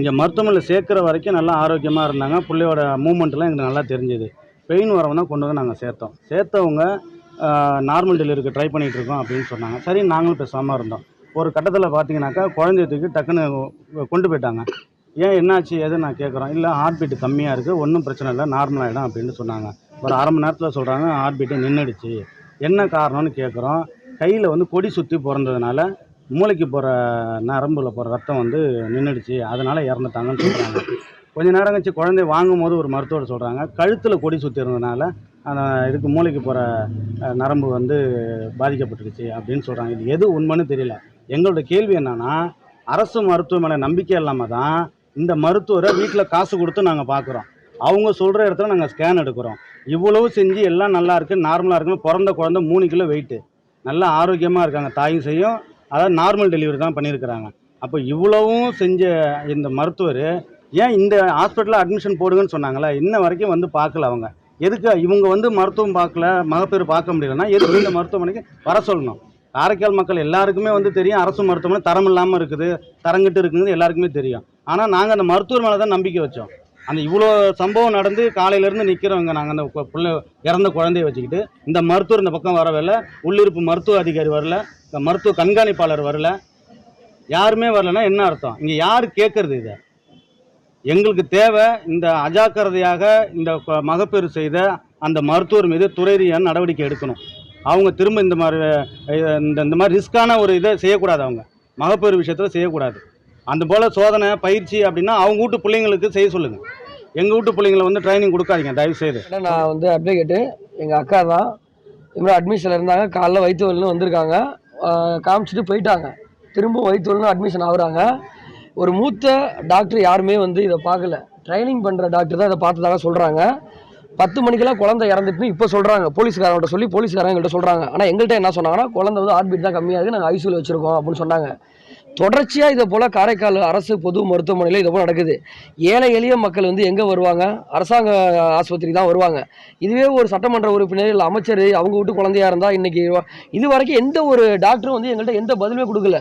இங்கே மருத்துவமனையில் சேர்க்குற வரைக்கும் நல்லா ஆரோக்கியமாக இருந்தாங்க. பிள்ளையோட மூமெண்ட்லாம் எங்களுக்கு நல்லா தெரிஞ்சுது. பெயின் வரவங்க தான் கொண்டு வந்து நாங்கள் சேர்த்தோம். சேர்த்தவங்க நார்மல் டெலிவரிக்கு ட்ரை பண்ணிகிட்டு இருக்கோம் அப்படின்னு சொன்னாங்க. சரி நாங்களும் பேசாமல் இருந்தோம். ஒரு கட்டத்தில் பார்த்தீங்கன்னாக்கா குழந்தைய தூக்கி டக்குன்னு கொண்டு போயிட்டாங்க. ஏன் என்னாச்சு எது நான் கேட்குறோம் இல்லை ஹார்ட் பீட் கம்மியாக இருக்குது ஒன்றும் பிரச்சனை இல்லை நார்மல் ஆகிடும் அப்படின்னு சொன்னாங்க. ஒரு அரை மணி நேரத்தில் சொல்கிறாங்க ஹார்ட் பீட்டு நின்றுடுச்சு என்ன காரணம்னு கேட்குறோம் கையில் வந்து கொடி சுற்றி பிறந்ததுனால மூளைக்கு போகிற நரம்பில் போகிற ரத்தம் வந்து நின்றுடுச்சு அதனால் இறந்துட்டாங்கன்னு சொல்கிறாங்க கொஞ்ச நேரம் கழிச்சு குழந்தைய வாங்கும் போது ஒரு மருத்துவர் சொல்கிறாங்க கழுத்தில் கொடி சுற்றிருந்ததுனால அந்த இதுக்கு மூளைக்கு போகிற நரம்பு வந்து பாதிக்கப்பட்டுருச்சு அப்படின்னு சொல்கிறாங்க இது எது உண்மைன்னு தெரியல. எங்களோட கேள்வி என்னென்னா அரசு மருத்துவமனை நம்பிக்கை இல்லாமல் தான் இந்த மருத்துவரை வீட்டில் காசு கொடுத்து நாங்கள் பார்க்குறோம் அவங்க சொல்கிற இடத்துல நாங்கள் ஸ்கேன் எடுக்கிறோம். இவ்வளவு செஞ்சு எல்லாம் நல்லா இருக்குது நார்மலாக இருக்குன்னு பிறந்த குழந்தை மூணு கிலோ வெயிட்டு நல்லா ஆரோக்கியமாக இருக்காங்க. தாயும் செய்யும் அதாவது நார்மல் டெலிவரி தான் பண்ணியிருக்கிறாங்க. அப்போ இவ்வளவும் செஞ்ச இந்த மருத்துவர் ஏன் இந்த ஹாஸ்பிட்டலில் அட்மிஷன் போடுங்கன்னு சொன்னாங்களே? இன்ன வரைக்கும் வந்து பார்க்கல அவங்க. எதுக்கு இவங்க வந்து மருத்துவம் பார்க்கல மகப்பேறு பார்க்க முடியலன்னா எதுக்கு இந்த மருத்துவமனைக்கு வர சொல்லணும்? காரைக்கால் மக்கள் எல்லாருக்குமே வந்து தெரியும் அரசு மருத்துவமனை தரம் இல்லாமல் இருக்குது தரங்கிட்டு இருக்குங்கிறது எல்லாருக்குமே தெரியும். ஆனால் நாங்கள் அந்த மருத்துவர் மேலே தான் நம்பிக்கை வச்சோம். அந்த இவ்வளோ சம்பவம் நடந்து காலையிலேருந்து நிற்கிறவங்க நாங்கள் அந்த பிள்ளை இறந்த குழந்தைய வச்சுக்கிட்டு இந்த மருத்துவர் இந்த பக்கம் வரவில்லை உள்ளிருப்பு மருத்துவ அதிகாரி வரல இந்த மருத்துவ கண்காணிப்பாளர் வரல யாருமே வரலன்னா என்ன அர்த்தம்? இங்கே யார் கேட்கறது இதை? எங்களுக்கு தேவை இந்த அஜாக்கிரதையாக இந்த மகப்பேறு செய்த அந்த மருத்துவர் மீது துறை ரீதியான நடவடிக்கை எடுக்கணும்? அவங்க திரும்ப இந்த மாதிரி இந்த இந்த மாதிரி ரிஸ்க்கான ஒரு இதை செய்யக்கூடாது அவங்க. மகப்பேறு விஷயத்தில் செய்யக்கூடாது. அந்த போல் சோதனை பயிற்சி அப்படின்னா அவங்க வீட்டு பிள்ளைங்களுக்கு செய்ய சொல்லுங்கள் எங்கள் வீட்டு பிள்ளைங்களை வந்து ட்ரைனிங் கொடுக்காதீங்க தயவு செய்து நான் வந்து அட்வொகேட்டு எங்கள் அக்கா தான். இவங்க அட்மிஷனில் இருந்தாங்க காலைல வயிற்று வலின்னு வந்திருக்காங்க காமிச்சிட்டு போயிட்டாங்க. திரும்ப வயிற்று வலின்னு அட்மிஷன் ஆகுறாங்க. ஒரு மூத்த டாக்டர் யாருமே வந்து இதை பார்க்கல. ட்ரைனிங் பண்ணுற டாக்டர் தான் இதை பார்த்ததாக சொல்கிறாங்க பத்து மணிக்கெல்லாம் குழந்தை இறந்துட்டுன்னு இப்போ சொல்கிறாங்க போலீஸ்காரங்கள்ட்ட சொல்லி போலீஸ்காரங்க எங்கள்கிட்ட சொல்கிறாங்க ஆனால் எங்கள்கிட்ட என்ன சொன்னாங்கன்னா குழந்தை வந்து ஹார்ட் பீட் தான் கம்மியாக இருக்குது நாங்கள் ஐசியூவில் வச்சுருக்கோம் அப்படின்னு சொன்னாங்க. தொடர்ச்சியாக இதை போல் காரைக்கால் அரசு பொது மருத்துவமனையில் இதை போல் நடக்குது. ஏழை எளிய மக்கள் வந்து எங்கே வருவாங்க? அரசாங்க ஆஸ்பத்திரி தான் வருவாங்க. இதுவே ஒரு சட்டமன்ற உறுப்பினர் இல்லை அமைச்சர் அவங்க வீட்டு குழந்தையாக இருந்தால் இன்றைக்கி இது வரைக்கும் எந்த ஒரு டாக்டரும் வந்து எங்கள்கிட்ட எந்த பதிலுமே கொடுக்கல.